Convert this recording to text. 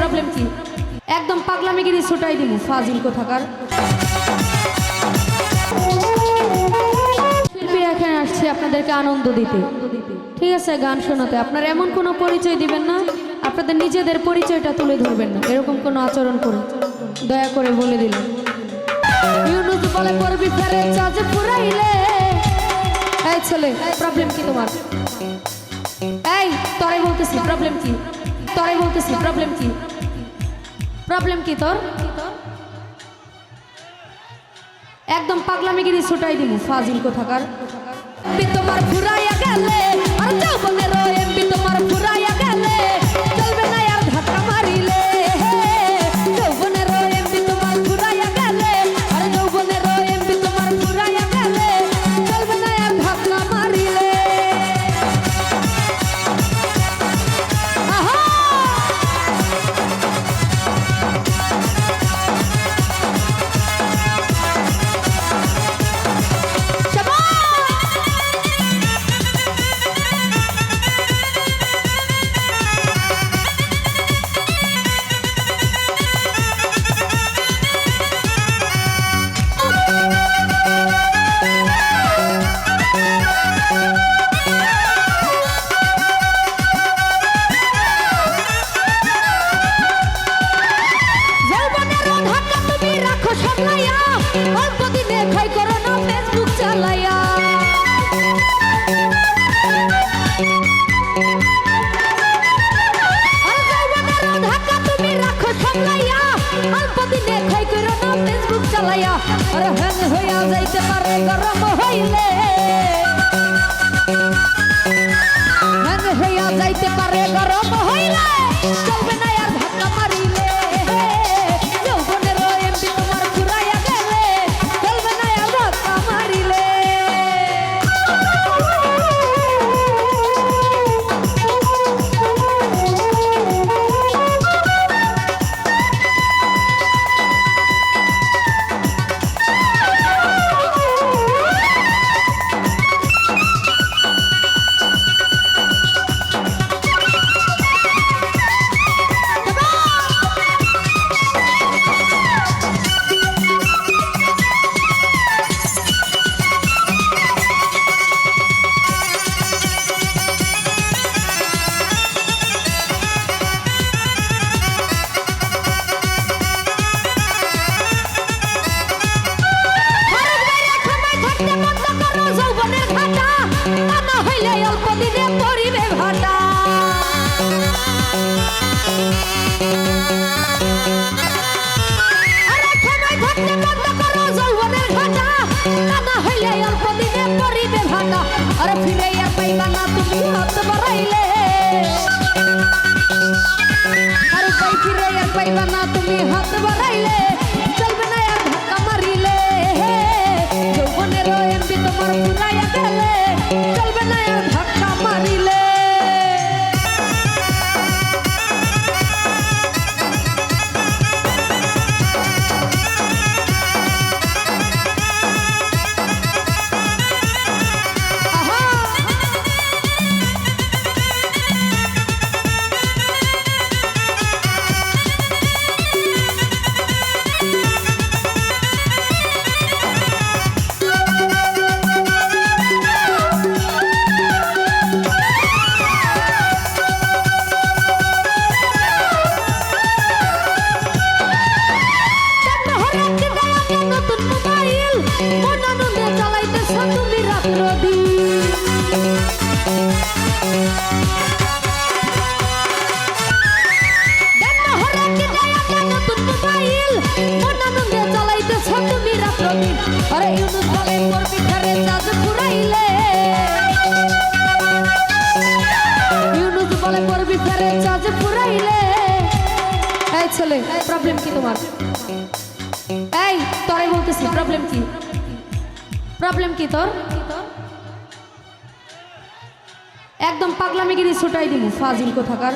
Problem কি? একদম পাগলামিগিরি ছুটাই দিব ফাজিল কোথাকার। শিল্পী এখানে আসছি, আপনাদেরকে আনন্দ দিতে। ঠিক আছে, গান শোনাতে। আপনারা এমন কোনো পরিচয় দিবেন না, আপনাদের নিজেদের পরিচয়টা তুলে ধরবেন না। এরকম কোনো আচরণ করুন। দয়া করে বলে এই ছেলে প্রবলেম কি তোমার? এই তরে বলতেছি প্রবলেম কি? তরে বলতেছি প্রবলেম কি? প্রবলেম কি তোর? একদম পাগলামি গিরি ছুটাই দিব ফাজিল কোথাকার। তোমার ঘুরাইয়া গেলে সামলাইয়া। অল্প দিনে খাই করো না ফেসবুক চালাইয়া। যাইতে পারে, গরম হইলে। চলবে না আর ধাক্কা মারিলে। আরে ফিরে আর পাইবা তুমি হাত বাড়াইলে। প্রবলেম কি তোমার? এই, তোরাই বলতেছি প্রবলেম কি? প্রবলেম কি তোর? একদম পাগলামি গিরি ছুটাই দিব ফাজিল কোথাকার।